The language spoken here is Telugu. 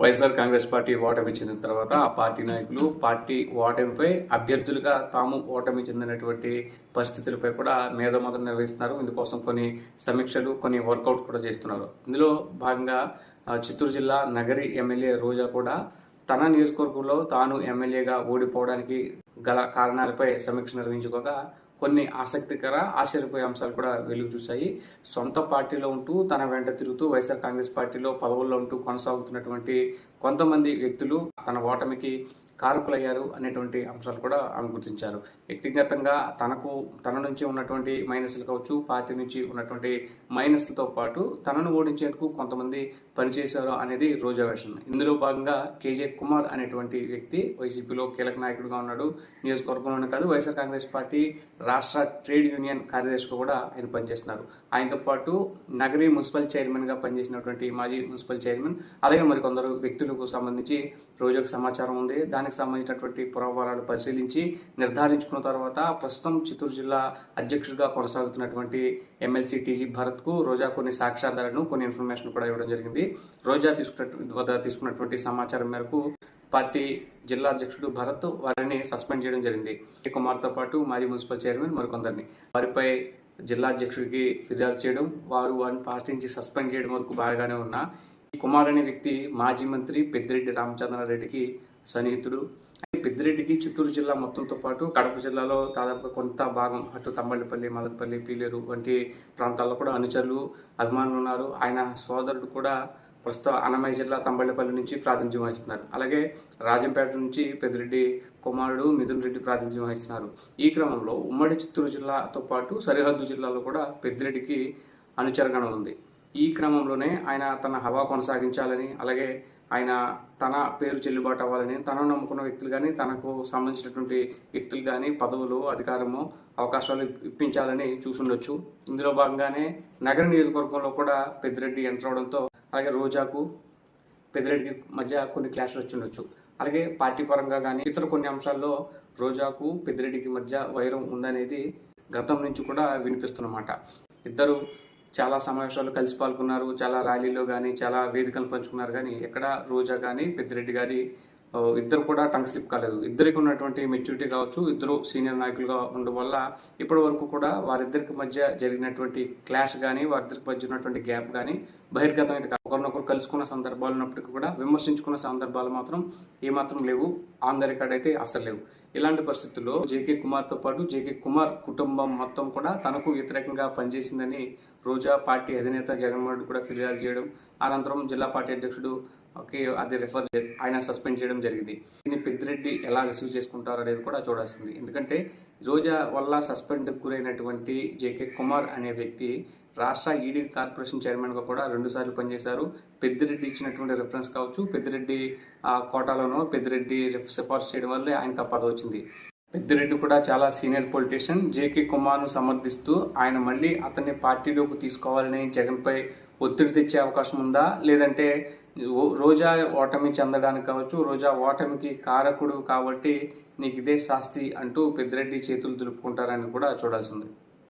వైఎస్ఆర్ కాంగ్రెస్ పార్టీ ఓటమి చెందిన తర్వాత ఆ పార్టీ నాయకులు పార్టీ ఓటమిపై అభ్యర్థులుగా తాము ఓటమి చెందినటువంటి పరిస్థితులపై కూడా మేధోమతం నిర్వహిస్తున్నారు. ఇందుకోసం కొన్ని సమీక్షలు కొన్ని వర్కౌట్ కూడా చేస్తున్నారు. ఇందులో భాగంగా చిత్తూరు జిల్లా నగరి ఎమ్మెల్యే రోజా కూడా తన నియోజకవర్గంలో తాను ఎమ్మెల్యేగా ఓడిపోవడానికి గల కారణాలపై సమీక్ష నిర్వహించుకోగా కొన్ని ఆసక్తికర ఆశ్చర్యపోయే అంశాలు కూడా వెలుగు చూశాయి. సొంత పార్టీలో ఉంటూ తన వెంట తిరుగుతూ వైఎస్ఆర్ కాంగ్రెస్ పార్టీలో పదవుల్లో ఉంటూ కొనసాగుతున్నటువంటి కొంతమంది వ్యక్తులు తన ఓటమికి కారకులయ్యారు అనేటువంటి అంశాలు కూడా ఆమె గుర్తించారు. వ్యక్తిగతంగా తనకు తన నుంచి ఉన్నటువంటి మైనస్లు కావచ్చు పార్టీ నుంచి ఉన్నటువంటి మైనస్లతో పాటు తనను ఓడించేందుకు కొంతమంది పనిచేశారు అనేది రోజా వేషన్ ఇందులో భాగంగా కేజే కుమార్ అనేటువంటి వ్యక్తి వైసీపీలో కీలక నాయకుడిగా ఉన్నాడు. నియోజకవర్గంలోనే కాదు Y S R Congress party రాష్ట్ర ట్రేడ్ యూనియన్ కార్యదర్శిగా కూడా ఆయన పనిచేస్తున్నారు. ఆయనతో పాటు నగరీ మున్సిపల్ చైర్మన్గా పనిచేసినటువంటి మాజీ మున్సిపల్ చైర్మన్ అలాగే మరికొందరు వ్యక్తులకు సంబంధించి రోజాకు సమాచారం ఉంది. దాని దానికి సంబంధించినటువంటి పురావాలను పరిశీలించి నిర్ధారించుకున్న తర్వాత ప్రస్తుతం చిత్తూరు జిల్లా అధ్యక్షుడిగా కొనసాగుతున్నటువంటి ఎమ్మెల్సీ టీజీ భరత్కు రోజా కొన్ని సాక్ష్యాధారాలను కొన్ని ఇన్ఫర్మేషన్ కూడా ఇవ్వడం జరిగింది. రోజా తీసుకున్న వద్ద తీసుకున్నటువంటి సమాచారం మేరకు పార్టీ జిల్లా అధ్యక్షుడు భరత్ వారిని సస్పెండ్ చేయడం జరిగింది. ఈ కుమార్తో పాటు మాజీ మున్సిపల్ చైర్మన్ మరికొందరిని. వారిపై జిల్లా అధ్యక్షుడికి ఫిర్యాదు చేయడం వారు వారిని పార్టీ నుంచి సస్పెండ్ చేయడం వరకు బాగానే ఉన్నా. ఈ కుమార్ అనే వ్యక్తి మాజీ మంత్రి పెద్దిరెడ్డి రామచంద్రారెడ్డికి సన్నిహితుడు అయితే పెద్దిరెడ్డికి చిత్తూరు జిల్లా మొత్తంతో పాటు కడప జిల్లాలో దాదాపుగా కొంత భాగం అటు తమ్మళ్ళపల్లి మదనపల్లి పీలేరు వంటి ప్రాంతాల్లో కూడా అనుచరులు అభిమానులు ఉన్నారు. ఆయన సోదరుడు కూడా ప్రస్తుతం అన్నమయ్య జిల్లా తంబళ్ళపల్లి నుంచి ప్రాతినిధ్యం వహిస్తున్నారు. అలాగే రాజంపేట నుంచి పెద్దిరెడ్డి కుమారుడు మిథున్ రెడ్డి ప్రాతినిధ్యం వహిస్తున్నారు. ఈ క్రమంలో ఉమ్మడి చిత్తూరు జిల్లాతో పాటు సరిహద్దు జిల్లాలో కూడా పెద్దిరెడ్డికి అనుచరగణ ఉంది. ఈ క్రమంలోనే ఆయన తన హవా కొనసాగించాలని అలాగే ఆయన తన పేరు చెల్లుబాటు అవ్వాలని తనను నమ్ముకున్న వ్యక్తులు కానీ తనకు సంబంధించినటువంటి వ్యక్తులు కానీ పదవులు అధికారము అవకాశాలు ఇప్పించాలని చూసుండొచ్చు. ఇందులో భాగంగానే నగర నియోజకవర్గంలో కూడా పెద్దిరెడ్డి ఎంటర్ అవడంతో అలాగే రోజాకు పెద్దిరెడ్డికి మధ్య కొన్ని క్లాష్ వచ్చిండొచ్చు. అలాగే పార్టీ పరంగా కానీ ఇతర కొన్ని అంశాల్లో రోజాకు పెద్దిరెడ్డికి మధ్య వైరం ఉందనేది గతం నుంచి కూడా వినిపిస్తున్నమాట. ఇద్దరు చాలా సమావేశాలు కలిసి పాల్గొన్నారు చాలా ర్యాలీలో కానీ చాలా వేదికలు పంచుకున్నారు కానీ ఎక్కడ రోజా కానీ పెద్దిరెడ్డి గారి ఇద్దరు కూడా టంగ్ స్లిప్ కాలేదు. ఇద్దరికి ఉన్నటువంటి మెచ్యూరిటీ కావచ్చు ఇద్దరు సీనియర్ నాయకులుగా ఉండడం వల్ల ఇప్పటి వరకు కూడా వారిద్దరికి మధ్య జరిగినటువంటి క్లాష్ కానీ వారిద్దరికి మధ్య ఉన్నటువంటి గ్యాప్ కానీ బహిర్గతం అయితే ఒకరినొకరు కలుసుకున్న సందర్భాలు ఉన్నప్పటికీ కూడా విమర్శించుకున్న సందర్భాలు మాత్రం ఏమాత్రం లేవు. ఆన్ ద రికార్డ్ అయితే అస్సలు లేవు. ఇలాంటి పరిస్థితుల్లో జేకే కుమార్తో పాటు జేకే కుమార్ కుటుంబం మొత్తం కూడా తనకు వ్యతిరేకంగా పనిచేసిందని రోజా పార్టీ అధినేత జగన్మోహన్ రెడ్డి కూడా ఫిర్యాదు చేయడం అనంతరం జిల్లా పార్టీ అధ్యక్షుడు ఓకే అది రిఫర్ ఆయన సస్పెండ్ చేయడం జరిగింది. దీన్ని పెద్దిరెడ్డి ఎలా రిసీవ్ చేసుకుంటారు అనేది కూడా చూడాల్సింది. ఎందుకంటే రోజా వల్ల సస్పెండ్ గురైనటువంటి జేకే కుమార్ అనే వ్యక్తి రాష్ట్ర ఈడీ కార్పొరేషన్ చైర్మన్గా కూడా రెండుసార్లు పనిచేశారు. పెద్దిరెడ్డి ఇచ్చినటువంటి రిఫరెన్స్ కావచ్చు. పెద్దిరెడ్డి ఆ, కోటాలోనో పెద్దిరెడ్డి సిఫార్సు చేయడం వల్లే ఆయనకు ఆ పదవి వచ్చింది. పెద్దిరెడ్డి కూడా చాలా సీనియర్ పొలిటీషియన్ జేకే కుమార్ను సమర్థిస్తూ ఆయన మళ్ళీ అతన్ని పార్టీలోకి తీసుకోవాలని జగన్పై ఒత్తిడి తెచ్చే అవకాశం ఉందా? లేదంటే రోజా ఓటమి చెందడానికి కావచ్చు రోజా ఓటమికి కారకుడు కాబట్టి నీకు ఇదే శాస్తి అంటూ పెద్దిరెడ్డి చేతులు దులుపుకుంటారని కూడా చూడాల్సి ఉంది.